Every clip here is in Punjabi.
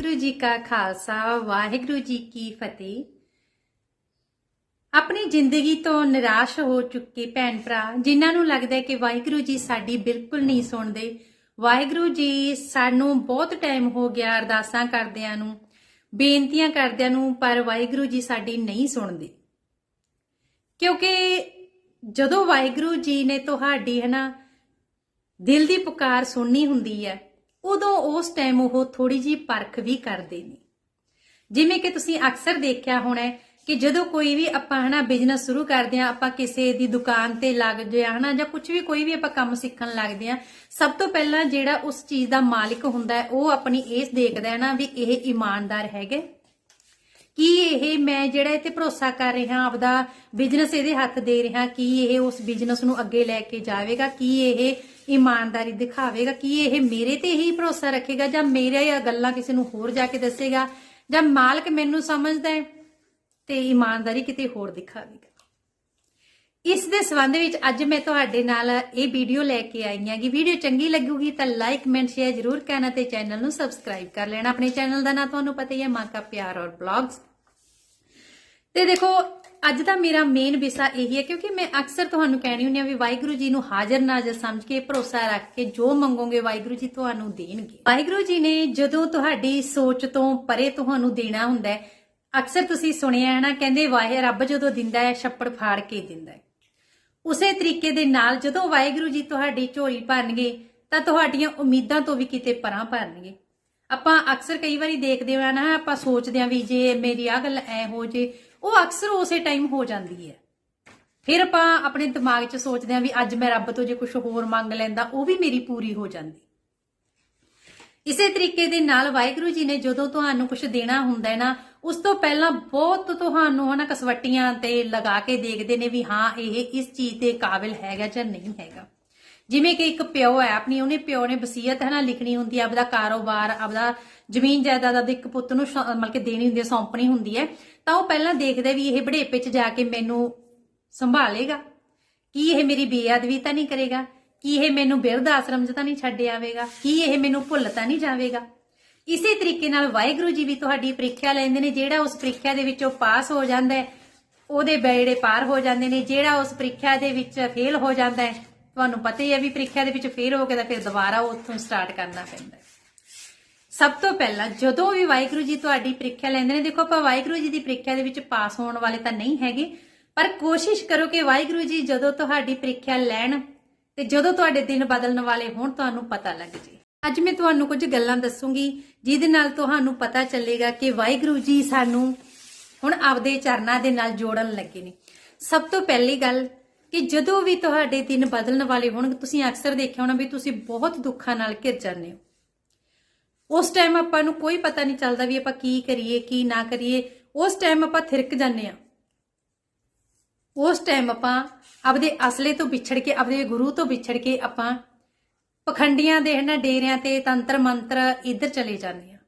ਵਾਹਿਗੁਰੂ ਜੀ ਕਾ ਖਾਲਸਾ, ਵਾਹਿਗੁਰੂ ਜੀ ਕੀ ਫਤਿਹ। ਆਪਣੀ ਜ਼ਿੰਦਗੀ ਤੋਂ ਨਿਰਾਸ਼ ਹੋ ਚੁੱਕੇ ਭੈਣ ਭਰਾ, ਜਿਨ੍ਹਾਂ ਨੂੰ ਲੱਗਦਾ ਹੈ ਕਿ ਵਾਹਿਗੁਰੂ ਜੀ ਸਾਡੀ ਬਿਲਕੁਲ ਨਹੀਂ ਸੁਣਦੇ। ਵਾਹਿਗੁਰੂ ਜੀ ਸਾਨੂੰ ਬਹੁਤ ਟਾਈਮ ਹੋ ਗਿਆ ਅਰਦਾਸਾਂ ਕਰਦਿਆਂ ਨੂੰ, ਬੇਨਤੀਆਂ ਕਰਦਿਆਂ ਨੂੰ, ਪਰ ਵਾਹਿਗੁਰੂ ਜੀ ਸਾਡੀ ਨਹੀਂ ਸੁਣਦੇ। ਕਿਉਂਕਿ ਜਦੋਂ ਵਾਹਿਗੁਰੂ ਜੀ ਨੇ ਤੁਹਾਡੀ ਹਨਾ, ਦਿਲ ਦੀ ਪੁਕਾਰ ਸੁਣਨੀ ਹੁੰਦੀ ਹੈ ਉਦੋਂ ਉਸ ਟਾਈਮ ਉਹ ਥੋੜੀ ਜੀ ਪਰਖ ਵੀ ਕਰਦੇ ਨੇ। ਜਿਵੇਂ ਕਿ ਤੁਸੀਂ ਅਕਸਰ ਦੇਖਿਆ ਹੋਣਾ ਕਿ ਜਦੋਂ ਕੋਈ ਵੀ ਆਪਾਂ ਹਨਾ ਬਿਜ਼ਨਸ ਸ਼ੁਰੂ ਕਰਦੇ ਆ ਆਪਾਂ ਕਿਸੇ ਦੀ ਦੁਕਾਨ ਤੇ ਲੱਗ ਜਾ ਹਨਾ ਜਾਂ ਕੁਝ ਵੀ ਕੋਈ ਵੀ ਆਪਾਂ ਕੰਮ ਸਿੱਖਣ ਲੱਗਦੇ ਆ ਸਭ ਤੋਂ ਪਹਿਲਾਂ ਜਿਹੜਾ ਉਸ ਚੀਜ਼ ਦਾ ਮਾਲਿਕ ਹੁੰਦਾ ਉਹ ਆਪਣੀ ਇਸ ਦੇਖਦਾ ਹੈ ਨਾ ਵੀ ਇਹ ਇਮਾਨਦਾਰ ਹੈਗੇ ਕੀ ਇਹ ਮੈਂ ਜਿਹੜਾ ਇਹ ਤੇ ਭਰੋਸਾ ਕਰ ਰਿਹਾ, ਆਪਦਾ ਬਿਜ਼ਨਸ ਇਹਦੇ ਹੱਥ ਦੇ ਰਿਹਾ, ਕੀ ਇਹ ਉਸ ਬਿਜ਼ਨਸ ਨੂੰ ਅੱਗੇ ਲੈ ਕੇ ਜਾਵੇਗਾ, ਕੀ ਇਹ ਇਮਾਨਦਾਰੀ ਦਿਖਾਵੇਗਾ ਕੀ ਇਹ ਮੇਰੇ ਤੇ ਹੀ ਭਰੋਸਾ ਰੱਖੇਗਾ ਜਾਂ ਮੇਰੇ ਗੱਲਾਂ ਕਿਸੇ ਨੂੰ ਹੋਰ ਜਾ ਕੇ ਦੱਸੇਗਾ ਜਾਂ ਮਾਲਕ ਮੈਨੂੰ ਸਮਝਦਾ ਹੈ ਤੇ ਇਮਾਨਦਾਰੀ ਕਿਤੇ ਹੋਰ ਦਿਖਾਵੇਗਾ। ਇਸ ਦੇ ਸੰਬੰਧ ਵਿੱਚ ਅੱਜ ਮੈਂ ਤੁਹਾਡੇ ਨਾਲ ਇਹ ਵੀਡੀਓ ਲੈ ਕੇ ਆਈ ਹਾਂ ਕਿ ਵੀਡੀਓ ਚੰਗੀ ਲੱਗੂਗੀ ਤਾਂ ਲਾਈਕ ਕਮੈਂਟ ਸ਼ੇਅਰ ਜ਼ਰੂਰ ਕਰਨਾ ਤੇ ਚੈਨਲ ਨੂੰ ਸਬਸਕ੍ਰਾਈਬ ਕਰ ਲੈਣਾ। ਆਪਣੇ ਚੈਨਲ ਦਾ ਨਾਮ ਤੁਹਾਨੂੰ ਪਤਾ ਹੀ ਹੈ, ਮਾਂ ਕਾ ਪਿਆਰ ਔਰ ਬਲੌਗਸ ਤੇ ਦੇਖੋ ਅੱਜ ਦਾ ਮੇਰਾ ਮੇਨ ਵਿਸ਼ਾ ਇਹੀ ਹੈ, ਕਿਉਂਕਿ ਮੈਂ ਅਕਸਰ ਤੁਹਾਨੂੰ ਕਹਿਣੀ ਹੁੰਦੀ ਆ ਵੀ ਵਾਹਿਗੁਰੂ ਜੀ ਨੂੰ ਹਾਜ਼ਰ ਨਾਜ਼ਰ ਸਮਝ ਕੇ, ਭਰੋਸਾ ਰੱਖ ਕੇ ਜੋ ਮੰਗੋਗੇ ਵਾਹਿਗੁਰੂ ਜੀ ਤੁਹਾਨੂੰ ਦੇਣਗੇ। ਵਾਹਿਗੁਰੂ ਜੀ ਨੇ ਜਦੋਂ ਤੁਹਾਡੀ ਸੋਚ ਤੋਂ ਪਰੇ ਤੁਹਾਨੂੰ ਦੇਣਾ ਹੁੰਦਾ ਹੈ, ਅਕਸਰ ਤੁਸੀਂ ਸੁਣਿਆ ਹੈ ਨਾ, ਕਹਿੰਦੇ ਵਾਹਿ ਰੱਬ ਜਦੋਂ ਦਿੰਦਾ ਹੈ, ਛੱਪੜ ਫਾੜ ਕੇ ਦਿੰਦਾ ਹੈ। ਉਸੇ ਤਰੀਕੇ ਦੇ ਨਾਲ ਜਦੋਂ ਵਾਹਿਗੁਰੂ ਜੀ ਤੁਹਾਡੀ ਝੋਲੀ ਭਰਨਗੇ, ਤਾਂ ਤੁਹਾਡੀਆਂ ਉਮੀਦਾਂ ਤੋਂ ਵੀ ਕਿਤੇ ਪਰਾਂ ਭਰਨਗੇ। ਆਪਾਂ ਅਕਸਰ ਕਈ ਵਾਰੀ ਦੇਖਦੇ ਹਾਂ ਨਾ, ਆਪਾਂ ਸੋਚਦੇ ਹਾਂ ਵੀ ਜੇ ਮੇਰੀ ਆ ਗੱਲ ਐ ਹੋ ਜੇ, ਉਹ ਅਕਸਰ ਉਸੇ ਟਾਈਮ ਹੋ ਜਾਂਦੀ ਹੈ। ਫਿਰ ਆਪਾਂ ਆਪਣੇ ਦਿਮਾਗ 'ਚ ਸੋਚਦੇ ਹਾਂ ਵੀ ਅੱਜ ਮੈਂ ਰੱਬ ਤੋਂ ਜੇ ਕੁਝ ਹੋਰ ਮੰਗ ਲੈਂਦਾ, ਉਹ ਵੀ ਮੇਰੀ ਪੂਰੀ ਹੋ ਜਾਂਦੀ। ਇਸੇ ਤਰੀਕੇ ਦੇ ਨਾਲ ਵਾਹਿਗੁਰੂ ਜੀ ਨੇ ਜਦੋਂ ਤੁਹਾਨੂੰ ਕੁਝ ਦੇਣਾ ਹੁੰਦਾ ਹੈ ਨਾ, ਉਸ ਤੋਂ ਪਹਿਲਾਂ ਬਹੁਤ ਤੁਹਾਨੂੰ ਹਨਾ ਕਸਵੱਟੀਆਂ ਤੇ ਲਗਾ ਕੇ ਦੇਖਦੇ ਨੇ ਵੀ ਹਾਂ, ਇਹ ਇਸ ਚੀਜ਼ ਦੇ ਕਾਬਿਲ ਹੈਗਾ ਜਾਂ ਨਹੀਂ ਹੈਗਾ। ਜਿਵੇਂ ਕਿ ਇੱਕ ਪਿਓ ਹੈ, ਆਪਣੀ ਉਹਨੇ ਪਿਓ ਨੇ ਵਸੀਅਤ ਹੈ ਨਾ ਲਿਖਣੀ ਹੁੰਦੀ ਹੈ, ਆਪਦਾ ਕਾਰੋਬਾਰ, ਆਪਦਾ ਜ਼ਮੀਨ ਜਾਇਦਾਦ ਦੇ ਇੱਕ ਪੁੱਤ ਨੂੰ ਸੌ- ਮਤਲਬ ਕਿ ਦੇਣੀ ਹੁੰਦੀ ਹੈ, ਸੌਂਪਣੀ ਹੁੰਦੀ ਹੈ, ਤਾਂ ਉਹ ਪਹਿਲਾਂ ਦੇਖਦਾ ਵੀ ਇਹ ਬੜੇਪੇ 'ਚ ਜਾ ਕੇ ਮੈਨੂੰ ਸੰਭਾਲੇਗਾ। ਕੀ ਇਹ ਮੇਰੀ ਬੇਅਦਬੀ ਤਾਂ ਨਹੀਂ ਕਰੇਗਾ? ਕੀ ਇਹ ਮੈਨੂੰ ਬਿਰਧ ਆਸ਼ਰਮ 'ਚ ਤਾਂ ਨਹੀਂ ਛੱਡ ਆਵੇਗਾ? ਕੀ ਇਹ ਮੈਨੂੰ ਭੁੱਲ ਤਾਂ ਨਹੀਂ ਜਾਵੇਗਾ? ਇਸੇ ਤਰੀਕੇ ਨਾਲ ਵਾਹਿਗੁਰੂ ਜੀ ਵੀ ਤੁਹਾਡੀ ਪ੍ਰੀਖਿਆ ਲੈਂਦੇ ਨੇ, ਜਿਹੜਾ ਉਸ ਪ੍ਰੀਖਿਆ ਦੇ ਵਿੱਚੋਂ ਪਾਸ ਹੋ ਜਾਂਦਾ ਹੈ, ਉਹਦੇ ਬੇੜੇ ਪਾਰ ਹੋ ਜਾਂਦੇ ਨੇ, ਜਿਹੜਾ ਉਸ ਪ੍ਰੀਖਿਆ ਦੇ ਵਿੱਚ ਫੇਲ ਹੋ ਜਾਂਦਾ ਹੈ ਤੁਹਾਨੂੰ ਪਤਾ ਹੀ ਹੈ ਵੀ ਪ੍ਰੀਖਿਆ ਦੇ ਵਿੱਚ ਫੇਲ ਹੋ ਕੇ ਤਾਂ ਫਿਰ ਦੁਬਾਰਾ ਉੱਥੋਂ ਸਟਾਰਟ ਕਰਨਾ ਪੈਂਦਾ ਸਭ ਤੋਂ ਪਹਿਲਾਂ ਜਦੋਂ ਵੀ ਵਾਹਿਗੁਰੂ ਜੀ ਤੁਹਾਡੀ ਪ੍ਰੀਖਿਆ ਲੈਂਦੇ ਨੇ, ਦੇਖੋ ਆਪਾਂ ਵਾਹਿਗੁਰੂ ਜੀ ਦੀ ਪ੍ਰੀਖਿਆ ਦੇ ਵਿੱਚ ਪਾਸ ਹੋਣ ਵਾਲੇ ਤਾਂ ਨਹੀਂ ਹੈਗੇ, ਪਰ ਕੋਸ਼ਿਸ਼ ਕਰੋ ਕਿ ਵਾਹਿਗੁਰੂ ਜੀ ਜਦੋਂ ਤੁਹਾਡੀ ਪ੍ਰੀਖਿਆ ਲੈਣ ਤੇ ਜਦੋਂ ਤੁਹਾਡੇ ਦਿਨ ਬਦਲਣ ਵਾਲੇ ਹੋਣ, ਤੁਹਾਨੂੰ ਪਤਾ ਲੱਗ ਜੇ। ਅੱਜ ਮੈਂ ਤੁਹਾਨੂੰ ਕੁਝ ਗੱਲਾਂ ਦੱਸੂਗੀ, ਜਿਹਦੇ ਨਾਲ ਤੁਹਾਨੂੰ ਪਤਾ ਚੱਲੇਗਾ ਕਿ ਵਾਹਿਗੁਰੂ ਜੀ ਸਾਨੂੰ ਹੁਣ ਆਪਦੇ ਚਰਨਾਂ ਦੇ ਨਾਲ ਜੋੜਨ ਲੱਗੇ ਨੇ। ਸਭ ਤੋਂ ਪਹਿਲੀ ਗੱਲ ਕਿ ਜਦੋਂ ਵੀ ਤੁਹਾਡੇ ਦਿਨ ਬਦਲਣ ਵਾਲੇ ਹੋਣਗੇ, ਤੁਸੀਂ ਅਕਸਰ ਦੇਖਿਆ ਹੋਣਾ ਵੀ ਤੁਸੀਂ ਬਹੁਤ ਦੁੱਖਾਂ ਨਾਲ ਘਿਰ ਜਾਂਦੇ ਹੋ। ਉਸ ਟਾਈਮ ਆਪਾਂ ਨੂੰ ਕੋਈ ਪਤਾ ਨਹੀਂ ਚੱਲਦਾ ਵੀ ਆਪਾਂ ਕੀ ਕਰੀਏ, ਕੀ ਨਾ ਕਰੀਏ। ਉਸ ਟਾਈਮ ਆਪਾਂ ਥਿਰਕ ਜਾਂਦੇ ਆ ਉਸ ਟਾਈਮ ਆਪਾਂ ਆਪਦੇ ਅਸਲੇ ਤੋਂ ਵਿਛੜ ਕੇ, ਆਪਦੇ ਗੁਰੂ ਤੋਂ ਵਿਛੜ ਕੇ ਆਪਾਂ ਪਖੰਡੀਆਂ ਦੇ ਹਨਾ, ਡੇਰਿਆਂ ਤੇ ਤੰਤਰ ਮੰਤਰ ਇੱਧਰ ਚਲੇ ਜਾਂਦੇ ਆ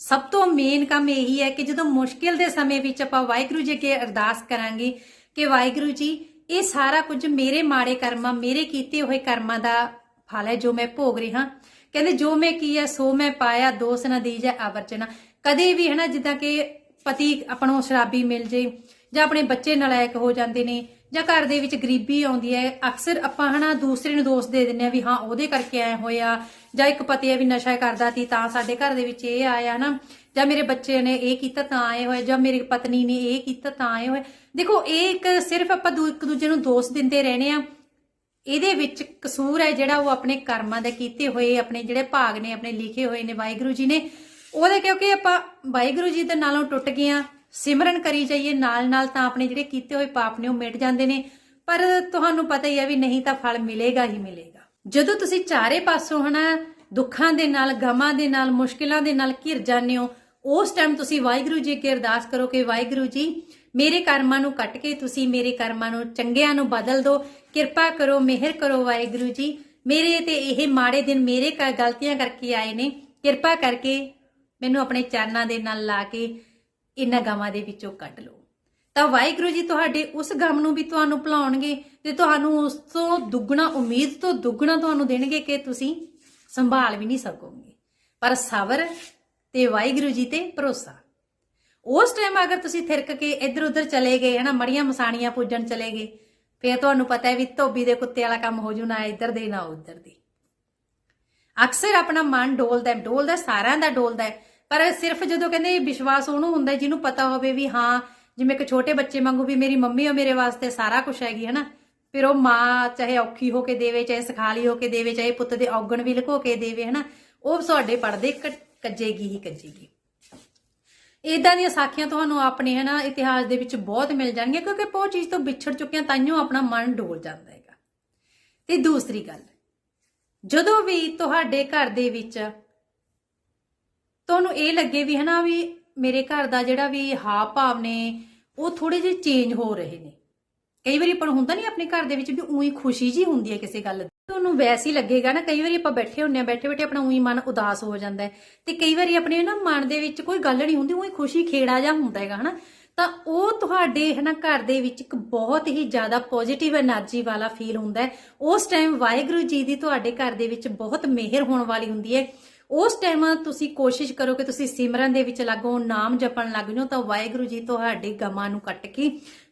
ਸਭ ਤੋਂ ਮੇਨ ਕੰਮ ਇਹੀ ਹੈ ਕਿ ਜਦੋਂ ਮੁਸ਼ਕਿਲ ਦੇ ਸਮੇਂ ਵਿੱਚ ਆਪਾਂ ਵਾਹਿਗੁਰੂ ਜੀ ਅੱਗੇ ਅਰਦਾਸ ਕਰਾਂਗੇ ਕਿ ਵਾਹਿਗੁਰੂ ਜੀ ਇਹ ਸਾਰਾ ਕੁਝ ਮੇਰੇ ਮਾੜੇ ਕਰਮਾਂ, ਮੇਰੇ ਕੀਤੇ ਹੋਏ ਕਰਮਾਂ ਦਾ ਫਲ ਹੈ ਜੋ ਮੈਂ ਭੋਗ ਰਿਹਾ। ਕਹਿੰਦੇ, ਜੋ ਮੈਂ ਕੀਆ, ਸੋ ਮੈਂ ਪਾਇਆ, ਦੋਸ ਨਾ ਦੀਜੈ ਅਵਰਚਨਾ ਕਦੇ ਵੀ ਹਨਾ, ਜਿੱਦਾਂ ਕਿ ਪਤੀ ਆਪਾਂ ਸ਼ਰਾਬੀ ਮਿਲ ਜੇ ਜਾਂ ਆਪਣੇ ਬੱਚੇ ਨਲਾਇਕ ਹੋ ਜਾਂਦੇ ਨੇ ਜਾਂ ਘਰ ਦੇ ਵਿੱਚ ਗਰੀਬੀ ਆਉਂਦੀ ਹੈ, ਅਕਸਰ ਆਪਾਂ ਹਨਾ ਦੂਸਰੇ ਨੂੰ ਦੋਸ਼ ਦੇ ਦਿੰਦੇ ਆ ਵੀ ਹਾਂ, ਉਹਦੇ ਕਰਕੇ ਆਇਆ ਹੋਇਆ, ਜਾਂ ਇੱਕ ਪਤੀ ਹੈ ਵੀ ਨਸ਼ਾ ਕਰਦਾ ਸੀ ਤਾਂ ਸਾਡੇ ਘਰ ਦੇ ਵਿੱਚ ਇਹ ਆਇਆ ਨਾ, ਜਾਂ ਮੇਰੇ ਬੱਚੇ ਨੇ ਇਹ ਕੀਤਾ ਤਾਂ ਆਏ ਹੋਏ, ਜਾਂ ਮੇਰੀ ਪਤਨੀ ਨੇ ਇਹ ਕੀਤਾ ਤਾਂ ਆਏ ਹੋਏ। ਦੇਖੋ, ਇਹ ਇੱਕ ਸਿਰਫ ਆਪਾਂ ਦੂ- ਇੱਕ ਦੂਜੇ ਨੂੰ ਦੋਸ਼ ਦਿੰਦੇ ਰਹਿਣੇ ਆ ਇਹਦੇ ਵਿੱਚ ਕਸੂਰ ਹੈ ਜਿਹੜਾ ਉਹ ਆਪਣੇ ਕਰਮਾਂ ਦੇ ਕੀਤੇ ਹੋਏ, ਆਪਣੇ ਜਿਹੜੇ ਭਾਗ ਨੇ, ਆਪਣੇ ਲਿਖੇ ਹੋਏ ਨੇ ਵਾਹਿਗੁਰੂ ਜੀ ਨੇ। ਉਹਦੇ ਕਿਉਂਕਿ ਆਪਾਂ ਵਾਹਿਗੁਰੂ ਜੀ ਦੇ ਨਾਲੋਂ ਟੁੱਟ ਗਏ ਆ ਸਿਮਰਨ ਕਰੀ ਜਾਈਏ ਨਾਲ ਨਾਲ ਤਾਂ ਆਪਣੇ ਜਿਹੜੇ ਕੀਤੇ ਹੋਏ ਪਾਪ ਨੇ ਉਹ ਮਿਟ ਜਾਂਦੇ ਨੇ। ਪਰ ਤੁਹਾਨੂੰ ਪਤਾ ਹੀ ਹੈ ਵੀ ਨਹੀਂ ਤਾਂ ਫਲ ਮਿਲੇਗਾ ਹੀ ਮਿਲੇਗਾ। ਜਦੋਂ ਤੁਸੀਂ ਚਾਰੇ ਪਾਸੋਂ ਹਨਾ, ਦੁੱਖਾਂ ਦੇ ਨਾਲ, ਗਮਾਂ ਦੇ ਨਾਲ, ਮੁਸ਼ਕਿਲਾਂ ਦੇ ਨਾਲ ਘਿਰ ਜਾਂਦੇ ਹੋ, ਉਸ ਟਾਈਮ ਤੁਸੀਂ ਵਾਹਿਗੁਰੂ ਜੀ ਅੱਗੇ ਅਰਦਾਸ ਕਰੋ ਕਿ ਵਾਹਿਗੁਰੂ ਜੀ, ਮੇਰੇ ਕਰਮਾਂ ਨੂੰ ਕੱਟ ਕੇ ਤੁਸੀਂ ਮੇਰੇ ਕਰਮਾਂ ਨੂੰ, ਚੰਗਿਆਂ ਨੂੰ ਬਦਲ ਦਿਓ ਕਿਰਪਾ ਕਰੋ, ਮਿਹਰ ਕਰੋ ਵਾਹਿਗੁਰੂ ਜੀ। ਮੇਰੇ ਤੇ ਇਹ ਮਾੜੇ ਦਿਨ ਮੇਰੇ ਗਲਤੀਆਂ ਕਰਕੇ ਆਏ ਨੇ। ਕਿਰਪਾ ਕਰਕੇ ਮੈਨੂੰ ਆਪਣੇ ਚਰਨਾਂ ਦੇ ਨਾਲ ਲਾ ਕੇ ਇਹਨਾਂ ਗਾਵਾਂ ਦੇ ਵਿੱਚੋਂ ਕੱਢ ਲਓ। ਤਾਂ ਵਾਹਿਗੁਰੂ ਜੀ ਤੁਹਾਡੇ ਉਸ ਗਮ ਨੂੰ ਵੀ ਤੁਹਾਨੂੰ ਭੁਲਾਉਣਗੇ ਤੇ ਤੁਹਾਨੂੰ ਉਸ ਤੋਂ ਦੁੱਗਣਾ ਉਮੀਦ ਤੋਂ ਦੁੱਗਣਾ ਤੁਹਾਨੂੰ ਦੇਣਗੇ ਕਿ ਤੁਸੀਂ ਸੰਭਾਲ ਵੀ ਨਹੀਂ ਸਕੋਗੇ। ਪਰ ਸਬਰ ਤੇ ਵਾਹਿਗੁਰੂ ਜੀ ਤੇ ਭਰੋਸਾ। ਉਸ ਟਾਈਮ ਅਗਰ ਤੁਸੀਂ ਥਿਰਕ ਕੇ ਇੱਧਰ ਉੱਧਰ ਚਲੇ ਗਏ, ਹਨਾ, ਮੜੀਆਂ ਮਸਾਣੀਆਂ ਪੂਜਣ ਚਲੇ ਗਏ, ਫੇਰ ਤੁਹਾਨੂੰ ਪਤਾ ਹੈ ਵੀ ਧੋਬੀ ਦੇ ਕੁੱਤੇ ਵਾਲਾ ਕੰਮ ਹੋ ਜੂ, ਨਾ ਇੱਧਰ ਦੇ, ਨਾ ਉੱਧਰ ਦੇ। ਅਕਸਰ ਆਪਣਾ ਮਨ ਡੋਲਦਾ ਡੋਲਦਾ ਸਾਰਿਆਂ ਦਾ ਡੋਲਦਾ ਪਰ ਸਿਰਫ ਜਦੋਂ ਕਹਿੰਦੇ ਵਿਸ਼ਵਾਸ ਉਹਨੂੰ ਹੁੰਦਾ ਜਿਹਨੂੰ ਪਤਾ ਹੋਵੇ ਵੀ ਹਾਂ, ਜਿਵੇਂ ਇੱਕ ਛੋਟੇ ਬੱਚੇ ਵਾਂਗੂ ਵੀ ਮੇਰੀ ਮੰਮੀ ਉਹ ਮੇਰੇ ਵਾਸਤੇ ਸਾਰਾ ਕੁਝ ਹੈਗੀ ਹੈ ਨਾ ਫਿਰ ਉਹ ਮਾਂ ਚਾਹੇ ਔਖੀ ਹੋ ਕੇ ਦੇਵੇ, ਚਾਹੇ ਸਖਾਲੀ ਹੋ ਕੇ ਦੇਵੇ, ਚਾਹੇ ਪੁੱਤ ਦੇ ਔਗਣ ਵੀ ਲੁਕੋ ਕੇ ਦੇਵੇ, ਹਨਾ? ਉਹ ਤੁਹਾਡੇ ਪੜਦੇ ਕੱਜੇਗੀ ਹੀ ਕੱਜੇਗੀ। ਇਦਾਂ ਦੀਆਂ ਸਾਖੀਆਂ ਤੁਹਾਨੂੰ ਆਪਣੇ, ਹਨਾ, ਇਤਿਹਾਸ ਦੇ ਵਿੱਚ ਬਹੁਤ ਮਿਲ ਜਾਣਗੀਆਂ, ਕਿਉਂਕਿ ਬਹੁਤ ਚੀਜ਼ ਤੋਂ ਵਿਛੜ ਚੁੱਕੇ ਤਾਂ ਤਾਈਓ ਆਪਣਾ ਮਨ ਡੋਲ ਜਾਂਦਾ ਹੈਗਾ। ਤੇ ਦੂਸਰੀ ਗੱਲ, ਜਦੋਂ ਵੀ ਤੁਹਾਡੇ ਘਰ ਦੇ ਵਿੱਚ ਤੁਹਾਨੂੰ ਇਹ ਲੱਗੇ ਵੀ ਹਨਾ ਵੀ ਮੇਰੇ ਘਰ ਦਾ ਜਿਹੜਾ ਵੀ ਹਾਵ ਭਾਵ ਨੇ, ਉਹ ਥੋੜੇ ਜਿਹੇ ਚੇਂਜ ਹੋ ਰਹੇ ਨੇ। ਕਈ ਵਾਰੀ ਆਪਾਂ ਹੁੰਦਾ ਨਹੀਂ ਆਪਣੇ ਘਰ ਦੇ ਵਿੱਚ ਵੀ ਉਹੀ ਖੁਸ਼ੀ ਜੀ ਹੁੰਦੀ ਹੈ ਕਿਸੇ ਗੱਲ ਦੀ। ਤੁਹਾਨੂੰ ਵੈਸੇ ਹੀ ਲੱਗੇਗਾ ਨਾ, ਕਈ ਵਾਰੀ ਆਪਾਂ ਬੈਠੇ ਹੁੰਨੇ ਆ ਬੈਠੇ ਬੈਠੇ ਆਪਣਾ ਉਹੀ ਮਨ ਉਦਾਸ ਹੋ ਜਾਂਦਾ ਤੇ ਕਈ ਵਾਰੀ ਆਪਣੇ ਨਾ ਮਨ ਦੇ ਵਿੱਚ ਕੋਈ ਗੱਲ ਨਹੀਂ ਹੁੰਦੀ, ਉਹੀ ਖੁਸ਼ੀ ਖੇੜਾ ਜਾਂ ਹੁੰਦਾ ਹੈਗਾ ਹਨਾ। ਤਾਂ ਉਹ ਤੁਹਾਡੇ ਹਨਾ ਘਰ ਦੇ ਵਿੱਚ ਇੱਕ ਬਹੁਤ ਹੀ ਜ਼ਿਆਦਾ ਪੋਜ਼ਿਟਿਵ એનર્ਜੀ ਵਾਲਾ ਫੀਲ ਹੁੰਦਾ ਉਸ ਟਾਈਮ ਵਾਹਿਗੁਰੂ ਜੀ ਦੀ ਤੁਹਾਡੇ ਘਰ ਦੇ ਵਿੱਚ ਬਹੁਤ ਮਿਹਰ ਹੋਣ ਵਾਲੀ ਹੁੰਦੀ ਹੈ। ਉਸ ਟਾਈਮ ਤੁਸੀਂ ਕੋਸ਼ਿਸ਼ ਕਰੋ ਕਿ ਤੁਸੀਂ ਸਿਮਰਨ ਦੇ ਵਿੱਚ ਲੱਗੋ ਨਾਮ ਜਪਣ ਲੱਗ ਜਾਓ ਤਾਂ ਵਾਹਿਗੁਰੂ ਜੀ ਤੁਹਾਡੇ ਗਮਾਂ ਨੂੰ ਕੱਟ ਕੇ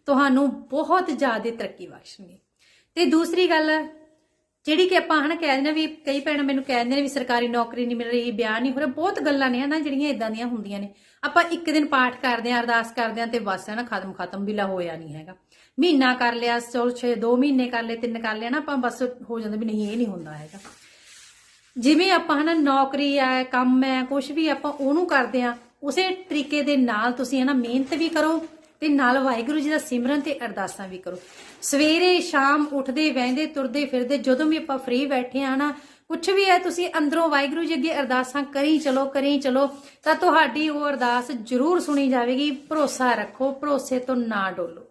ਤੁਹਾਨੂੰ ਬਹੁਤ ਜ਼ਿਆਦਾ ਤਰੱਕੀ ਬਖਸ਼ਣਗੇ। ਤੇ ਦੂਸਰੀ ਗੱਲ, ਜਿਹੜੀ ਕਿ ਆਪਾਂ ਹਨਾ ਕਹਿ ਦਿੰਦੇ ਹਾਂ ਵੀ ਕਈ ਭੈਣਾਂ ਮੈਨੂੰ ਕਹਿ ਦਿੰਦੇ ਨੇ ਵੀ ਸਰਕਾਰੀ ਨੌਕਰੀ ਨਹੀਂ ਮਿਲ ਰਹੀ, ਵਿਆਹ ਨਹੀਂ ਹੋ ਰਿਹਾ, ਬਹੁਤ ਗੱਲਾਂ ਨੇ ਹਨਾ ਜਿਹੜੀਆਂ ਇਦਾਂ ਦੀਆਂ ਹੁੰਦੀਆਂ ਨੇ। ਆਪਾਂ ਇੱਕ ਦਿਨ ਪਾਠ ਕਰਦੇ ਆਂ ਅਰਦਾਸ ਕਰਦੇ ਆਂ ਤੇ ਬਸ ਹੈ ਨਾ ਖਤਮ ਖਤਮ ਵੀ ਲਾ ਹੋਇਆ ਨਹੀਂ ਹੈਗਾ। ਮਹੀਨਾ ਕਰ ਲਿਆ, ਚਲੋ 6 2 ਮਹੀਨੇ ਕਰ ਲਏ, ਤਿੰਨ ਕਰ ਲਿਆ ਨਾ ਆਪਾਂ ਬਸ ਹੋ ਜਾਂਦਾ ਵੀ ਨਹੀਂ, ਇਹ ਨਹੀਂ ਹੁੰਦਾ ਹੈਗਾ। ਜਿਵੇਂ ਆਪਾਂ ਹਨਾ ਨੌਕਰੀ ਹੈ, ਕੰਮ ਹੈ ਕੁਝ ਵੀ ਆਪਾਂ ਉਹਨੂੰ ਕਰਦੇ ਆ ਉਸੇ ਤਰੀਕੇ ਦੇ ਨਾਲ ਤੁਸੀਂ ਹਨਾ ਮਿਹਨਤ ਵੀ ਕਰੋ ਤੇ ਨਾਲ ਵਾਹਿਗੁਰੂ ਜੀ ਦਾ ਸਿਮਰਨ ਤੇ ਅਰਦਾਸਾਂ ਵੀ ਕਰੋ। ਸਵੇਰੇ, ਸ਼ਾਮ ਉੱਠਦੇ, ਵਹਿੰਦੇ, ਤੁਰਦੇ, ਫਿਰਦੇ, ਜਦੋਂ ਵੀ ਆਪਾਂ ਫ੍ਰੀ ਬੈਠੇ ਆ ਨਾ ਕੁਝ ਵੀ ਹੈ, ਤੁਸੀਂ ਅੰਦਰੋਂ ਵਾਹਿਗੁਰੂ ਜੀ ਅੱਗੇ ਅਰਦਾਸਾਂ ਕਰੀ ਚਲੋ ਕਰੀ ਚਲੋ, ਤਾਂ ਤੁਹਾਡੀ ਉਹ ਅਰਦਾਸ ਜ਼ਰੂਰ ਸੁਣੀ ਜਾਵੇਗੀ। ਭਰੋਸਾ ਰੱਖੋ, ਭਰੋਸੇ ਤੋਂ ਨਾ ਡੋਲੋ।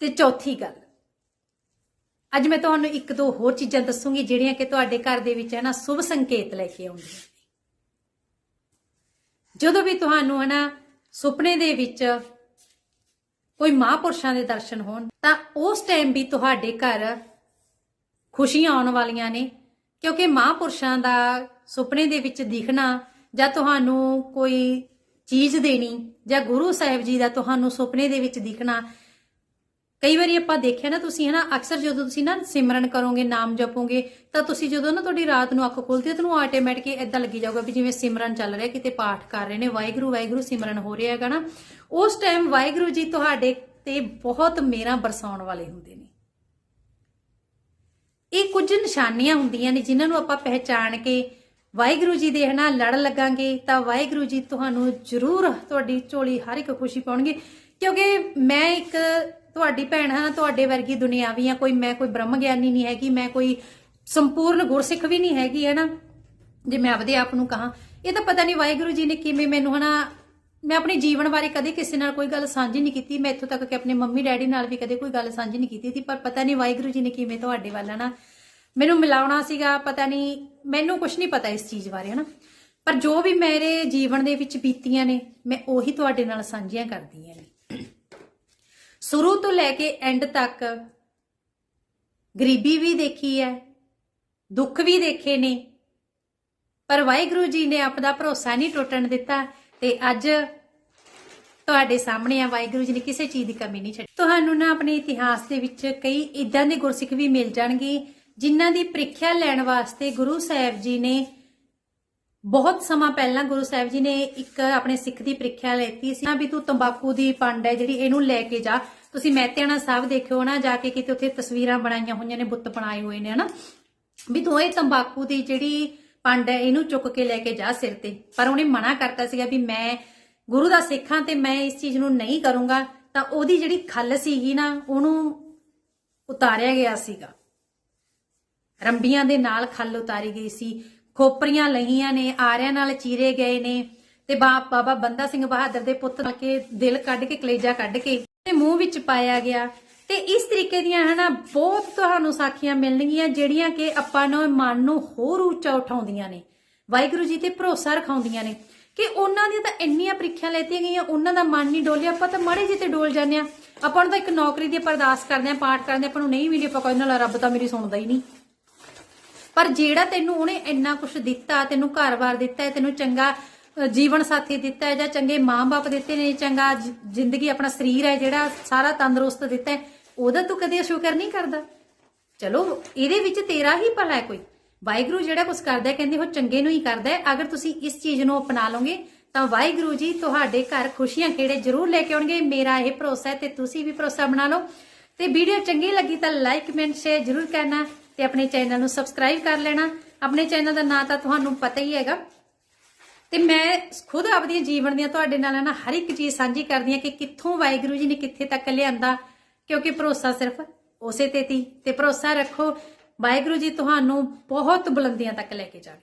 ਤੇ ਚੌਥੀ ਗੱਲ ਅੱਜ ਮੈਂ ਤੁਹਾਨੂੰ ਇੱਕ ਦੋ ਹੋਰ ਚੀਜ਼ਾਂ ਦੱਸੂਗੀ, ਜਿਹੜੀਆਂ ਕਿ ਤੁਹਾਡੇ ਘਰ ਦੇ ਵਿੱਚ ਹੈ ਨਾ, ਸ਼ੁਭ ਸੰਕੇਤ ਲੈ ਕੇ ਆਉਂਦੀਆਂ ਜਦੋਂ ਵੀ ਤੁਹਾਨੂੰ ਹੈ ਨਾ, ਸੁਪਨੇ ਦੇ ਵਿੱਚ ਕੋਈ ਮਹਾਂਪੁਰਸ਼ਾਂ ਦੇ ਦਰਸ਼ਨ ਹੋਣ, ਤਾਂ ਉਸ ਟਾਈਮ ਵੀ ਤੁਹਾਡੇ ਘਰ ਖੁਸ਼ੀਆਂ ਆਉਣ ਵਾਲੀਆਂ ਨੇ, ਕਿਉਂਕਿ ਮਹਾਂਪੁਰਸ਼ਾਂ ਦਾ ਸੁਪਨੇ ਦੇ ਵਿੱਚ ਦਿਖਣਾ ਜਾਂ ਤੁਹਾਨੂੰ ਕੋਈ ਚੀਜ਼ ਦੇਣੀ ਜਾਂ ਗੁਰੂ ਸਾਹਿਬ ਜੀ ਦਾ ਤੁਹਾਨੂੰ ਸੁਪਨੇ ਦੇ ਵਿੱਚ ਦਿਖਣਾ ਕਈ ਵਾਰੀ ਆਪਾਂ ਦੇਖਿਆ ਨਾ, ਤੁਸੀਂ ਹਨਾ, ਅਕਸਰ ਜਦੋਂ ਤੁਸੀਂ ਨਾ ਸਿਮਰਨ ਕਰੋਗੇ, ਨਾਮ ਜਪੋਗੇ, ਤਾਂ ਤੁਸੀਂ ਜਦੋਂ ਨਾ ਤੁਹਾਡੀ ਰਾਤ ਨੂੰ ਅੱਖ ਖੁੱਲਦੀ ਹੈ ਤੁਹਾਨੂੰ ਆਟੋਮੈਟਿਕ ਇਦਾਂ ਲੱਗੀ ਜਾਊਗਾ ਵੀ ਜਿਵੇਂ ਸਿਮਰਨ ਚੱਲ ਰਿਹਾ, ਕਿਤੇ ਪਾਠ ਕਰ ਰਹੇ ਨੇ, ਵਾਹਿਗੁਰੂ ਵਾਹਿਗੁਰੂ ਸਿਮਰਨ ਹੋ ਰਿਹਾ ਹੈਗਾ ਨਾ। ਉਸ ਟਾਈਮ ਵਾਹਿਗੁਰੂ ਜੀ ਤੁਹਾਡੇ ਤੇ ਬਹੁਤ ਮੇਰਾ ਬਰਸਾਉਣ ਵਾਲੇ ਹੁੰਦੇ ਨੇ। ਇਹ ਕੁਝ ਨਿਸ਼ਾਨੀਆਂ ਹੁੰਦੀਆਂ ਨੇ, ਜਿਨ੍ਹਾਂ ਨੂੰ ਆਪਾਂ ਪਹਿਚਾਣ ਕੇ ਵਾਹਿਗੁਰੂ ਜੀ ਦੇ ਹਨਾ ਲੜ ਲੱਗਾਂਗੇ, ਤਾਂ ਵਾਹਿਗੁਰੂ ਜੀ ਤੁਹਾਨੂੰ ਜ਼ਰੂਰ ਤੁਹਾਡੀ ਝੋਲੀ ਹਰ ਇੱਕ ਖੁਸ਼ੀ ਪਾਉਣਗੇ। ਕਿਉਂਕਿ ਮੈਂ ਇੱਕ ਤੁਹਾਡੀ ਭੈਣ ਹਾਂ ਤੁਹਾਡੇ ਵਰਗੀ ਦੁਨਿਆਵੀ ਆ, ਕੋਈ ਮੈਂ ਕੋਈ ਬ੍ਰਹਮ ਗਿਆਨੀ ਨਹੀਂ ਹੈਗੀ, ਮੈਂ ਕੋਈ ਸੰਪੂਰਨ ਗੁਰਸਿੱਖ ਵੀ ਨਹੀਂ ਹੈਗੀ, ਹੈ ਨਾ? ਜੇ ਮੈਂ ਆਪਦੇ ਆਪ ਨੂੰ ਕਹਾ, ਇਹ ਤਾਂ ਪਤਾ ਨਹੀਂ ਵਾਹਿਗੁਰੂ ਜੀ ਨੇ ਕਿਵੇਂ ਮੈਨੂੰ ਹਨਾ, ਮੈਂ ਆਪਣੇ ਜੀਵਨ ਬਾਰੇ ਕਦੇ ਕਿਸੇ ਨਾਲ ਕੋਈ ਗੱਲ ਸਾਂਝੀ ਨਹੀਂ ਕੀਤੀ, ਮੈਂ ਇੱਥੋਂ ਤੱਕ ਕਿ ਆਪਣੇ ਮੰਮੀ ਡੈਡੀ ਨਾਲ ਵੀ ਕਦੇ ਕੋਈ ਗੱਲ ਸਾਂਝੀ ਨਹੀਂ ਕੀਤੀ ਸੀ, ਪਰ ਪਤਾ ਨਹੀਂ ਵਾਹਿਗੁਰੂ ਜੀ ਨੇ ਕਿਵੇਂ ਤੁਹਾਡੇ ਵੱਲ ਨਾ ਮੈਨੂੰ ਮਿਲਾਉਣਾ ਸੀਗਾ, ਪਤਾ ਨਹੀਂ, ਮੈਨੂੰ ਕੁਝ ਨਹੀਂ ਪਤਾ ਇਸ ਚੀਜ਼ ਬਾਰੇ ਹਨਾ। ਪਰ ਜੋ ਵੀ ਮੇਰੇ ਜੀਵਨ ਦੇ ਵਿੱਚ ਬੀਤੀਆਂ ਨੇ, ਮੈਂ ਉਹੀ ਤੁਹਾਡੇ ਨਾਲ ਸਾਂਝੀਆਂ ਕਰਦੀ ਹਾਂ ਸ਼ੁਰੂ ਤੋਂ ਲੈ ਕੇ ਐਂਡ ਤੱਕ ਗਰੀਬੀ ਵੀ ਦੇਖੀ ਹੈ, ਦੁੱਖ ਵੀ ਦੇਖੇ ਨੇ, ਪਰ ਵਾਹਿਗੁਰੂ ਜੀ ਨੇ ਆਪਦਾ ਭਰੋਸਾ ਨਹੀਂ ਟੁੱਟਣ ਦਿੱਤਾ ਤੇ ਅੱਜ ਤੁਹਾਡੇ ਸਾਹਮਣੇ ਆ, ਵਾਹਿਗੁਰੂ ਜੀ ਨੇ ਕਿਸੇ ਚੀਜ਼ ਦੀ ਕਮੀ ਨਹੀਂ ਛੱਡੀ। ਤੁਹਾਨੂੰ ਨਾ ਆਪਣੇ ਇਤਿਹਾਸ ਦੇ ਵਿੱਚ ਕਈ ਇਦਾਂ ਦੇ ਗੁਰਸਿੱਖ ਵੀ ਮਿਲ ਜਾਣਗੇ ਜਿਨ੍ਹਾਂ ਦੀ ਪ੍ਰੀਖਿਆ ਲੈਣ ਵਾਸਤੇ ਗੁਰੂ ਸਾਹਿਬ ਜੀ ਨੇ ਬਹੁਤ ਸਮਾਂ ਪਹਿਲਾਂ ਗੁਰੂ ਸਾਹਿਬ ਜੀ ਨੇ ਇੱਕ ਆਪਣੇ ਸਿੱਖ ਦੀ ਪ੍ਰੀਖਿਆ ਲੈਤੀ ਸੀ। ਨਾ ਵੀ ਤੂੰ ਤੰਬਾਕੂ ਦੀ ਪੰਡ ਹੈ ਜਿਹੜੀ ਇਹਨੂੰ ਲੈ ਕੇ ਜਾ। ਤੁਸੀਂ ਮਹਿਤਿਆਣਾ ਸਾਹਿਬ ਦੇਖਿਓ ਨਾ, ਜਾ ਕੇ ਕਿਤੇ ਉੱਥੇ ਤਸਵੀਰਾਂ ਬਣਾਈਆਂ ਹੋਈਆਂ ਨੇ, ਬੁੱਤ ਬਣਾਏ ਹੋਏ ਨੇ, ਹਨਾ? ਵੀ ਤੂੰ ਇਹ ਤੰਬਾਕੂ ਦੀ ਜਿਹੜੀ ਪੰਡ ਹੈ, ਇਹਨੂੰ ਚੁੱਕ ਕੇ ਲੈ ਕੇ ਜਾ ਸਿਰ ਤੇ। ਪਰ ਉਹਨੇ ਮਨਾ ਕਰਤਾ ਸੀਗਾ ਵੀ ਮੈਂ ਗੁਰੂ ਦਾ ਸਿੱਖਾਂ ਤੇ ਮੈਂ ਇਸ ਚੀਜ਼ ਨੂੰ ਨਹੀਂ ਕਰੂੰਗਾ। ਤਾਂ ਉਹਦੀ ਜਿਹੜੀ ਖੱਲ ਸੀਗੀ ਨਾ, ਉਹਨੂੰ ਉਤਾਰਿਆ ਗਿਆ ਸੀਗਾ। ਰੰਬੀਆਂ ਦੇ ਨਾਲ ਖੱਲ ਉਤਾਰੀ ਗਈ ਸੀ। ਖੋਪਰੀਆਂ ਲਹੀਆਂ ਨੇ, ਆਰਿਆਂ ਨਾਲ ਚੀਰੇ ਗਏ ਨੇ ਤੇ ਬਾਪ ਬਾਬਾ ਬੰਦਾ ਸਿੰਘ ਬਹਾਦਰ ਦੇ ਪੁੱਤ ਨਾਲ ਕੇ ਦਿਲ ਕੱਢ ਕੇ, ਕਲੇਜਾ ਕੱਢ ਕੇ ਤੇ ਮੂੰਹ ਵਿੱਚ ਪਾਇਆ ਗਿਆ। ਤੇ ਇਸ ਤਰੀਕੇ ਦੀਆਂ ਹਨਾ ਬਹੁਤ ਤੁਹਾਨੂੰ ਸਾਖੀਆਂ ਮਿਲਣਗੀਆਂ, ਜਿਹੜੀਆਂ ਕਿ ਆਪਾਂ ਨੂੰ ਮਨ ਨੂੰ ਹੋਰ ਉੱਚਾ ਉਠਾਉਂਦੀਆਂ ਨੇ। ਵਾਹਿਗੁਰੂ ਜੀ ਤੇ ਭਰੋਸਾ ਰਖਾਉਂਦੀਆਂ ਨੇ ਕਿ ਉਹਨਾਂ ਦੀਆਂ ਤਾਂ ਇੰਨੀਆਂ ਪ੍ਰੀਖਿਆ ਲੈਤੀਆਂ ਗਈਆਂ, ਉਹਨਾਂ ਦਾ ਮਨ ਨਹੀਂ ਡੋਲਿਆ। ਆਪਾਂ ਤਾਂ ਮਾੜੇ ਜਿਹੇ ਤੇ ਡੋਲ ਜਾਂਦੇ ਆ ਆਪਾਂ ਨੂੰ ਤਾਂ ਇੱਕ ਨੌਕਰੀ ਦੀ ਪਰਦਾਸ ਕਰਦੇ ਆ ਪਾਠ ਕਰਦੇ ਆਪਾਂ ਨੂੰ ਨਹੀਂ ਮਿਲੀ, ਆਪਾਂ ਕਹਿੰਦੇ ਨਾਲ ਰੱਬ ਤਾਂ ਮੇਰੀ ਸੁਣਦਾ ਹੀ ਨਹੀਂ। ਪਰ ਜਿਹੜਾ ਤੈਨੂੰ ਉਹਨੇ ਇੰਨਾ ਕੁਝ ਦਿੱਤਾ, ਤੈਨੂੰ ਘਰ-ਬਾਰ ਦਿੱਤਾ ਹੈ ਤੈਨੂੰ ਚੰਗਾ ਜੀਵਨ ਸਾਥੀ ਦਿੱਤਾ ਹੈ ਜਾਂ ਚੰਗੇ ਮਾਂ-ਬਾਪ ਦਿੱਤੇ ਨੇ, ਚੰਗਾ ਜ਼ਿੰਦਗੀ ਆਪਣਾ ਸਰੀਰ ਹੈ ਜਿਹੜਾ ਸਾਰਾ ਤੰਦਰੁਸਤ ਦਿੱਤਾ ਹੈ ਉਹਦਾ ਤੂੰ ਕਦੇ ਸ਼ੁਕਰ ਨਹੀਂ ਕਰਦਾ? ਚਲੋ, ਇਹਦੇ ਵਿੱਚ ਤੇਰਾ ਹੀ ਭਲਾ ਹੈ ਕੋਈ। ਵਾਹਿਗੁਰੂ ਜਿਹੜਾ ਕੁਝ ਕਰਦਾ ਕਹਿੰਦੇ ਉਹ ਚੰਗੇ ਨੂੰ ਹੀ ਕਰਦਾ ਹੈ। ਅਗਰ ਤੁਸੀਂ ਇਸ ਚੀਜ਼ ਨੂੰ ਅਪਣਾ ਲਓਗੇ, ਤਾਂ ਵਾਹਿਗੁਰੂ ਜੀ ਤੁਹਾਡੇ ਘਰ ਖੁਸ਼ੀਆਂ ਖੇੜੇ ਜ਼ਰੂਰ ਲੈ ਕੇ ਆਉਣਗੇ। ਮੇਰਾ ਇਹ ਭਰੋਸਾ ਹੈ ਤੇ ਤੁਸੀਂ ਵੀ ਭਰੋਸਾ ਬਣਾ ਲਓ। ਤੇ ਵੀਡੀਓ ਚੰਗੀ ਲੱਗੀ ਤਾਂ ਲਾਈਕ ਕਮੈਂਟ ਸ਼ੇਅਰ ਜ਼ਰੂਰ ਕਰਨਾ। ਤੇ ਆਪਣੇ ਚੈਨਲ ਨੂੰ ਸਬਸਕ੍ਰਾਈਬ ਕਰ ਲੈਣਾ। ਆਪਣੇ ਚੈਨਲ ਦਾ ਨਾਂ ਤਾਂ ਤੁਹਾਨੂੰ ਪਤਾ ਹੀ ਹੈਗਾ। ਤੇ ਮੈਂ ਖੁਦ ਆਪਦੀਆਂ ਜੀਵਨ ਦੀਆਂ ਤੁਹਾਡੇ ਨਾਲ ਨਾ ਹਰ ਇੱਕ ਚੀਜ਼ ਸਾਂਝੀ ਕਰਦੀ ਹਾਂ ਕਿ ਕਿੱਥੋਂ ਵਾਹਿਗੁਰੂ ਜੀ ਨੇ ਕਿੱਥੇ ਤੱਕ ਲਿਆਂਦਾ, ਕਿਉਂਕਿ ਭਰੋਸਾ ਸਿਰਫ ਉਸੇ ਤੇ ਤੀ। ਤੇ ਭਰੋਸਾ ਰੱਖੋ, ਵਾਹਿਗੁਰੂ ਜੀ ਤੁਹਾਨੂੰ ਬਹੁਤ ਬੁਲੰਦੀਆਂ ਤੱਕ ਲੈ ਕੇ ਜਾਣਗੇ।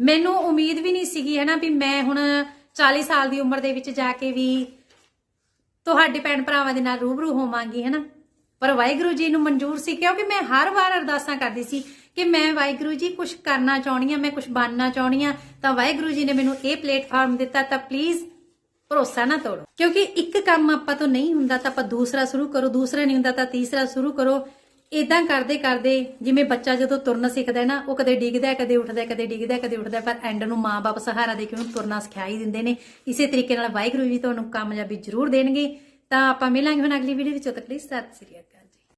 ਮੈਨੂੰ ਉਮੀਦ ਵੀ ਨਹੀਂ ਸੀਗੀ ਹੈ ਨਾ ਵੀ ਮੈਂ ਹੁਣ 40 ਸਾਲ ਦੀ ਉਮਰ ਦੇ ਵਿੱਚ ਜਾ ਕੇ ਵੀ ਤੁਹਾਡੇ ਭੈਣ ਭਰਾਵਾਂ ਦੇ ਨਾਲ ਰੂਬਰੂ ਹੋਵਾਂਗੀ, ਹਨਾ? ਪਰ ਵਾਹਿਗੁਰੂ ਜੀ ਨੂੰ ਮਨਜ਼ੂਰ ਸੀ, ਕਿਉਂਕਿ ਮੈਂ ਹਰ ਵਾਰ ਅਰਦਾਸਾਂ ਕਰਦੀ ਸੀ ਕਿ ਮੈਂ ਵਾਹਿਗੁਰੂ ਜੀ ਕੁਝ ਕਰਨਾ ਚਾਹਣੀ ਆ ਮੈਂ ਕੁਝ ਬਣਨਾ ਚਾਹਣੀ ਆ ਤਾਂ ਵਾਹਿਗੁਰੂ ਜੀ ਨੇ ਮੈਨੂੰ ਇਹ ਪਲੇਟਫਾਰਮ ਦਿੱਤਾ ਤਾਂ ਪਲੀਜ਼ ਭਰੋਸਾ ਨਾ ਤੋੜੋ। ਕਿਉਂਕਿ ਇੱਕ ਕੰਮ ਆਪਾਂ ਤੋਂ ਨਹੀਂ ਹੁੰਦਾ ਤਾਂ ਆਪਾਂ ਦੂਸਰਾ ਸ਼ੁਰੂ ਕਰੋ, ਦੂਸਰਾ ਨਹੀਂ ਹੁੰਦਾ ਤਾਂ ਤੀਸਰਾ ਸ਼ੁਰੂ ਕਰੋ। ਇਦਾਂ ਕਰਦੇ ਕਰਦੇ ਜਿਵੇਂ ਬੱਚਾ ਜਦੋਂ ਤੁਰਨਾ ਸਿੱਖਦਾ ਹੈ ਨਾ, ਉਹ ਕਦੇ ਡਿੱਗਦਾ, ਕਦੇ ਉੱਠਦਾ, ਕਦੇ ਡਿੱਗਦਾ, ਕਦੇ ਉੱਠਦਾ, ਪਰ ਐਂਡ ਨੂੰ ਮਾਂ ਬਾਪ ਸਹਾਰਾ ਦੇ ਕੇ ਉਹਨੂੰ ਤੁਰਨਾ ਸਿਖਾ ਹੀ ਦਿੰਦੇ ਨੇ। ਇਸੇ ਤਰੀਕੇ ਨਾਲ ਵਾਹਿਗੁਰੂ ਜੀ ਤੁਹਾਨੂੰ ਕਾਮਯਾਬੀ ਜ਼ਰੂਰ ਦੇਣਗੇ। ਤਾਂ ਆਪਾਂ ਮਿਲਾਂਗੇ ਹੁਣ ਅਗਲੀ ਵੀਡੀਓ ਵਿੱਚ ਉਦੋਂ ਤੱਕ ਲਈ ਸਤਿ ਸ੍ਰੀ ਅਕਾਲ।